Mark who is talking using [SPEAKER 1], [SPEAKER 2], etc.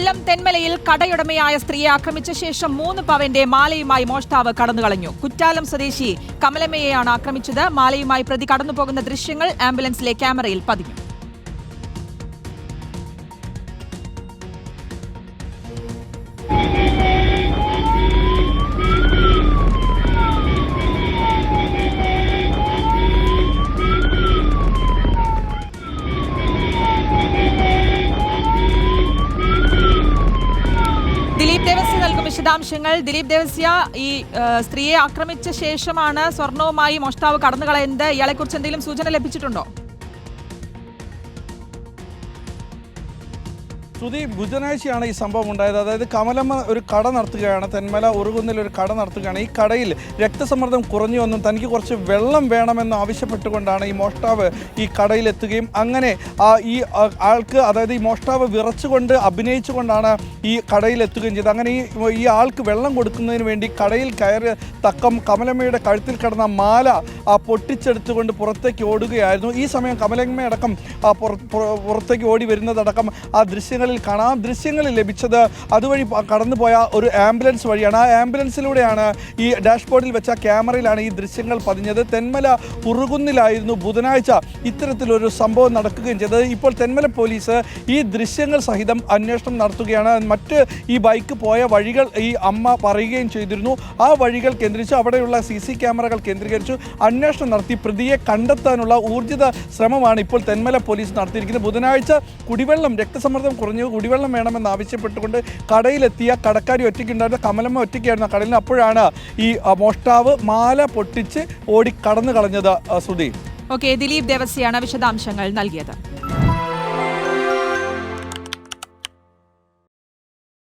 [SPEAKER 1] കൊല്ലം തെന്മലയിൽ കടയുടമയായ സ്ത്രീയെ ആക്രമിച്ച ശേഷം മൂന്ന് പവന്റെ മാലയുമായി മോഷ്ടാവ് കടന്നുകളഞ്ഞു. കുറ്റാലം സ്വദേശി കമലമ്മയെയാണ് ആക്രമിച്ചത്. മാലയുമായി പ്രതി കടന്നുപോകുന്ന ദൃശ്യങ്ങൾ ആംബുലൻസിലെ ക്യാമറയിൽ പതിഞ്ഞു. വിശദാംശങ്ങൾ. ദിലീപ് ദേവസ്യ ഈ സ്ത്രീയെ ആക്രമിച്ച ശേഷമാണ് സ്വർണവുമായി മോഷ്ടാവ് കടന്നു കളയുന്നത് ഇയാളെക്കുറിച്ച് എന്തെങ്കിലും സൂചന ലഭിച്ചിട്ടുണ്ടോ?
[SPEAKER 2] ശ്രുതി ബുധനാഴ്ചയാണ് ഈ സംഭവം ഉണ്ടായത്. അതായത് കമലമ്മ ഒരു കട നടത്തുകയാണ്. തെന്മല ഉറുകുന്നിൽ ഒരു കട നടത്തുകയാണ്. ഈ കടയിൽ രക്തസമ്മർദ്ദം കുറഞ്ഞു വന്നും തനിക്ക് കുറച്ച് വെള്ളം വേണമെന്ന് ആവശ്യപ്പെട്ടുകൊണ്ടാണ് ഈ മോഷ്ടാവ് ഈ കടയിൽ എത്തുകയും അങ്ങനെ ആ ഈ ആൾക്ക് അതായത് ഈ മോഷ്ടാവ് വിറച്ചുകൊണ്ട് അഭിനയിച്ചുകൊണ്ടാണ് ഈ കടയിൽ എത്തുകയും ചെയ്തത്. അങ്ങനെ ഈ ഈ ആൾക്ക് വെള്ളം കൊടുക്കുന്നതിന് വേണ്ടി കടയിൽ കയറി തക്കം കമലമ്മയുടെ കഴുത്തിൽ കിടന്ന മാല പൊട്ടിച്ചെടുത്തുകൊണ്ട് പുറത്തേക്ക് ഓടുകയായിരുന്നു. ഈ സമയം കമലമ്മയടക്കം പുറത്തേക്ക് ഓടി വരുന്നതടക്കം ആ ദൃശ്യങ്ങളിൽ കാണാം. ദൃശ്യങ്ങളിൽ ലഭിച്ചത് അതുവഴി കടന്നു കടന്നുപോയ ഒരു ആംബുലൻസ് വഴിയാണ്. ആ ആംബുലൻസിലൂടെയാണ് ഈ ഡാഷ്ബോർഡിൽ വെച്ച ക്യാമറയിലാണ് ഈ ദൃശ്യങ്ങൾ പതിഞ്ഞത്. തെന്മല ഉറുകുന്നിലായിരുന്നു ബുധനാഴ്ച ഇത്തരത്തിലൊരു സംഭവം നടക്കുകയും ചെയ്തത്. ഇപ്പോൾ തെന്മല പോലീസ് ഈ ദൃശ്യങ്ങൾ സഹിതം അന്വേഷണം നടത്തുകയാണ്. മറ്റ് ഈ ബൈക്ക് പോയ വഴികൾ ഈ അമ്മ പറയുകയും ചെയ്തിരുന്നു. ആ വഴികൾ കേന്ദ്രീകരിച്ചു. അവിടെയുള്ള സി സി ക്യാമറകൾ കേന്ദ്രീകരിച്ചു. അന്വേഷണം നടത്തി. പ്രതിയെ കണ്ടെത്താനുള്ള ഊർജിത ശ്രമമാണ് ഇപ്പോൾ തെന്മല പോലീസ് നടത്തിയിരിക്കുന്നത്. ബുധനാഴ്ച കുടിവെള്ളം രക്തസമ്മർദ്ദം കുറഞ്ഞു കുടിവെള്ളം വേണമെന്ന് ആവശ്യപ്പെട്ടുകൊണ്ട് കടയിലെത്തിയ കടക്കാരി ഒറ്റയ്ക്കുണ്ടായിരുന്ന കമലമ്മ ഒറ്റയ്ക്കായിരുന്നു കടലിന് അപ്പോഴാണ് ഈ മോഷ്ടാവ് മാല പൊട്ടിച്ച് ഓടി കടന്നു കളഞ്ഞത് ശ്രുതി
[SPEAKER 1] ഓക്കെ ദിലീപ് ദേവസ്യാണ് വിശദാംശങ്ങൾ നൽകിയത്.